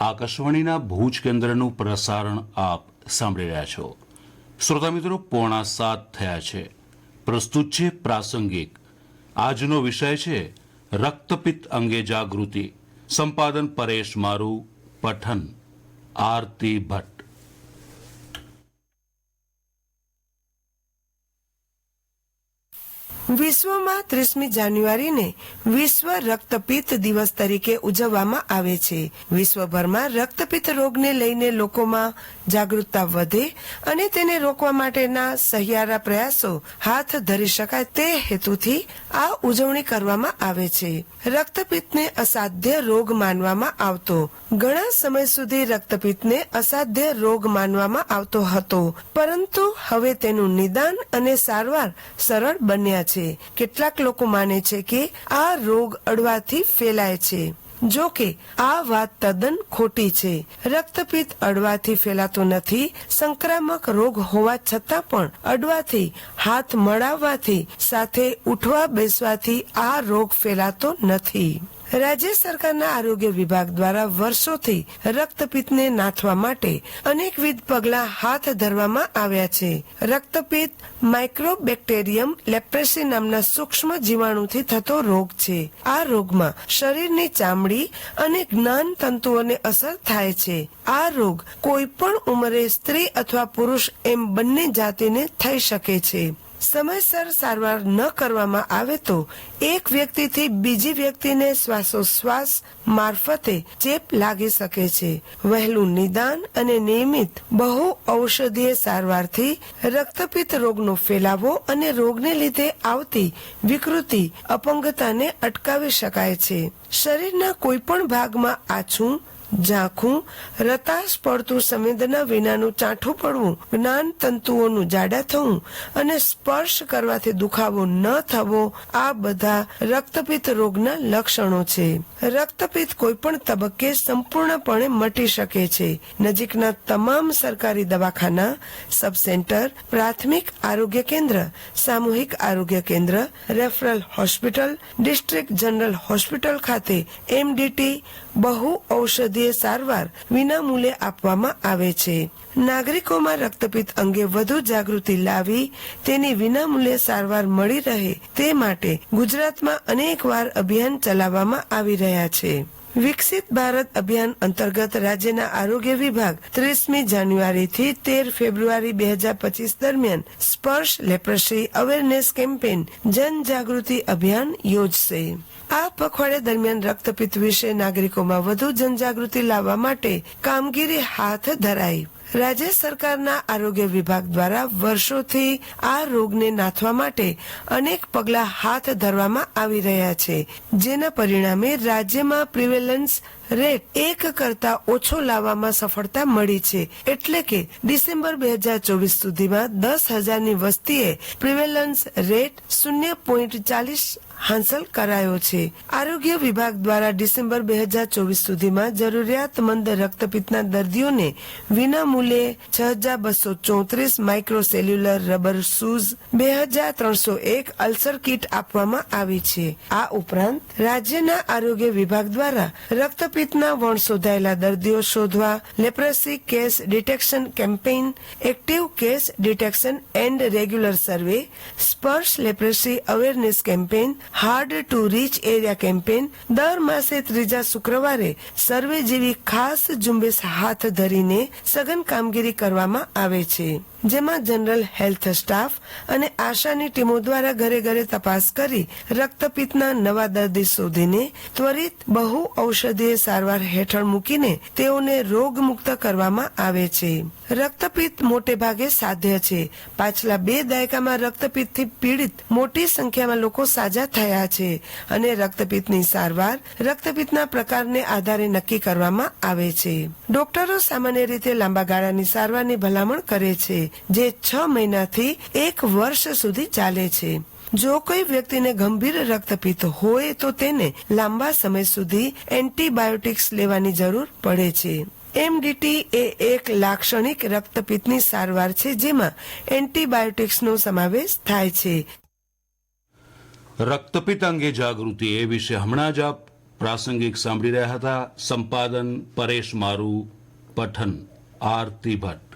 આકાશવાણીના ભુજ કેન્દ્રનું પ્રસારણ આપ સાંભળી રહ્યા છો. શ્રોતા મિત્રો, પોણા સાત થયા છે. પ્રસ્તુત છે પ્રાસંગિક. આજનો વિષય છે, રક્તપિત્ત અંગે જાગૃતિ. સંપાદન પરેશ મારું, પઠન. આરતી ભટ્ટ. વિશ્વમાં ત્રીસમી જાન્યુઆરીને વિશ્વ રક્તપિત્ત દિવસ તરીકે ઉજવવામાં આવે છે. વિશ્વભરમાં રક્તપિત્ત રોગને લઈને લોકોમાં જાગૃતતા વધે અને તેને રોકવા માટેના સહિયારા પ્રયાસો હાથ ધરી શકાય તે હેતુથી આ ઉજવણી કરવામાં આવે છે. રક્તપિત્તને અસાધ્ય રોગ માનવામાં આવતો. ઘણા સમય સુધી રક્તપિત્તને અસાધ્ય રોગ માનવામાં આવતો હતો. પરંતુ હવે તેનું નિદાન અને સારવાર સરળ બન્યા છે. કેટલાક લોકો માને છે કે આ રોગ અડવાથી ફેલાય છે. જો કે, આ વાત તદ્દન ખોટી છે. રક્તપિત્ત અડવાથી ફેલાતો નથી, સંક્રામક રોગ હોવા છતાં પણ અડવાથી, હાથ મળાવવાથી, સાથે ઉઠવા બેસવાથી આ રોગ ફેલાતો નથી. રાજ્ય સરકારના આરોગ્ય વિભાગ દ્વારા વર્ષોથી રક્તપિત્તને નાથવા માટે અનેકવિધ પગલા હાથ ધરવામાં આવ્યા છે. રક્તપિત્ત માઇક્રોબેક્ટેરિયમ લેપ્રેસી નામના સૂક્ષ્મ જીવાણુથી થતો રોગ છે. આ રોગમાં શરીરની ચામડી અને જ્ઞાન તંતુઓને અસર થાય છે. આ રોગ કોઈ પણ ઉંમરે સ્ત્રી અથવા પુરુષ એમ બંને જાતિને થઈ શકે છે. સમયસર સારવાર ન કરવામાં આવે તો એક વ્યક્તિથી બીજી વ્યક્તિને શ્વાસોશ્વાસ મારફતે ચેપ લાગી શકે છે. વહેલું નિદાન અને નિયમિત બહુ ઔષધીય સારવારથી રક્તપિત્ત રોગનો ફેલાવો અને રોગને લીધે આવતી વિકૃતિ અપંગતાને અટકાવી શકાય છે. શરીરના કોઈ પણ ભાગમાં આછું ઝાંખું, રતાશ પડતું સંવેદના વિનાનું ચાઠું પડવું, જ્ઞાન તંતુઓનું જાડા થવું અને સ્પર્શ કરવાથી દુખાવો ન થવો, આ બધા રક્તપિત્ત રોગના લક્ષણો છે. રક્તપિત્ત કોઈ પણ તબક્કે સંપૂર્ણપણે મટી શકે છે. નજીકના તમામ સરકારી દવાખાના સબ સેન્ટર પ્રાથમિક આરોગ્ય કેન્દ્ર, સામૂહિક આરોગ્ય કેન્દ્ર, referral hospital, district general hospital ખાતે એમડીટી બહુ ઔષધીય સારવાર વિનામૂલ્યે આપવામાં આવે છે. નાગરિકોમાં રક્તપિત્ત અંગે વધુ જાગૃતિ લાવી તેની વિનામૂલ્યે સારવાર મળી રહે તે માટે ગુજરાતમાં અનેકવાર અભિયાન ચલાવવામાં આવી રહ્યા છે. વિકસિત ભારત અભિયાન અંતર્ગત રાજ્યના આરોગ્ય વિભાગ ત્રીસમી જાન્યુઆરીથી તેર ફેબ્રુઆરી બે હજાર પચીસ દરમિયાન સ્પર્શ લેપ્રસી અવેરનેસ કેમ્પેન જનજાગૃતિ અભિયાન યોજશે. આ પખવાડિયા દરમિયાન રક્તપિત્ત વિશે નાગરિકોમાં વધુ જનજાગૃતિ લાવવા માટે કામગીરી હાથ ધરાઈ. રાજ્ય સરકારના આરોગ્ય વિભાગ દ્વારા વર્ષોથી આ રોગને નાથવા માટે અનેક પગલા હાથ ધરવામાં આવી રહ્યા છે. જેના પરિણામે રાજ્યમાં પ્રિવેલન્સ રેટ એક કરતા ઓછો લાવવામાં સફળતા મળી છે. એટલે કે ડિસેમ્બર બે હજાર ચોવીસ સુધીમાં દસ હજારની વસ્તીએ પ્રિવેલન્સ રેટ શૂન્ય પોઈન્ટ ચાલીસ હાંસલ કરાયો છે. આરોગ્ય વિભાગ દ્વારા ડિસેમ્બર બે હજાર ચોવીસ સુધીમાં જરૂરિયાતમંદ રક્તપિત્તના દર્દીઓને વિનામૂલ્યે છ હજાર બસો ચોત્રીસ માઇક્રોસેલ્યુલર રબર શૂઝ, બે હજાર ત્રણસો એક અલ્સર કીટ આપવામાં આવી છે. આ ઉપરાંત રાજ્યના આરોગ્ય વિભાગ દ્વારા રક્તપિત્તના વણ શોધાયેલા દર્દીઓ શોધવા leprosy case detection campaign, active case detection and regular survey, Sparsh leprosy awareness campaign, hard to reach area campaign, દર માસે ત્રીજા શુક્રવારે સર્વે જેવી ખાસ ઝુંબેશ હાથ ધરીને સઘન કામગીરી કરવામાં આવે છે. જેમાં જનરલ હેલ્થ સ્ટાફ અને આશાની ટીમો દ્વારા ઘરે ઘરે તપાસ કરી રક્તપિત્તના નવા દર્દી શોધીને ત્વરિત બહુ ઔષધીય સારવાર હેઠળ મૂકીને તેઓને રોગમુક્ત કરવામાં આવે છે. રક્તપિત્ત મોટે ભાગે સાધ્ય છે. પાછલા બે દાયકામાં રક્તપિત્તથી પીડિત મોટી સંખ્યામાં લોકો સાજા થયા છે અને રક્તપિત્તની સારવાર રક્તપિત્તના પ્રકારને આધારે નક્કી કરવામાં આવે છે. ડોક્ટરો સામાન્ય રીતે લાંબા ગાળાની સારવારની ભલામણ કરે છે જે છ મહિનાથી એક વર્ષ સુધી ચાલે છે. જો કોઈ વ્યક્તિને ગંભીર રક્તપિત્ત હોય તો તેને લાંબા સમય સુધી એન્ટીબાયોટિક્સ લેવાની જરૂર પડે છે. એમડીટી એ એક લાક્ષણિક રક્તપિત્તની સારવાર છે જેમાં એન્ટીબાયોટિક્સનો સમાવેશ થાય છે. રક્તપિત્ત અંગે જાગૃતિ એ વિશે હમણાં જ આપ પ્રાસંગિક સાંભળી રહ્યા હતા સંપાદન પરેશ મારુ, પઠન, આરતી ભટ્ટ.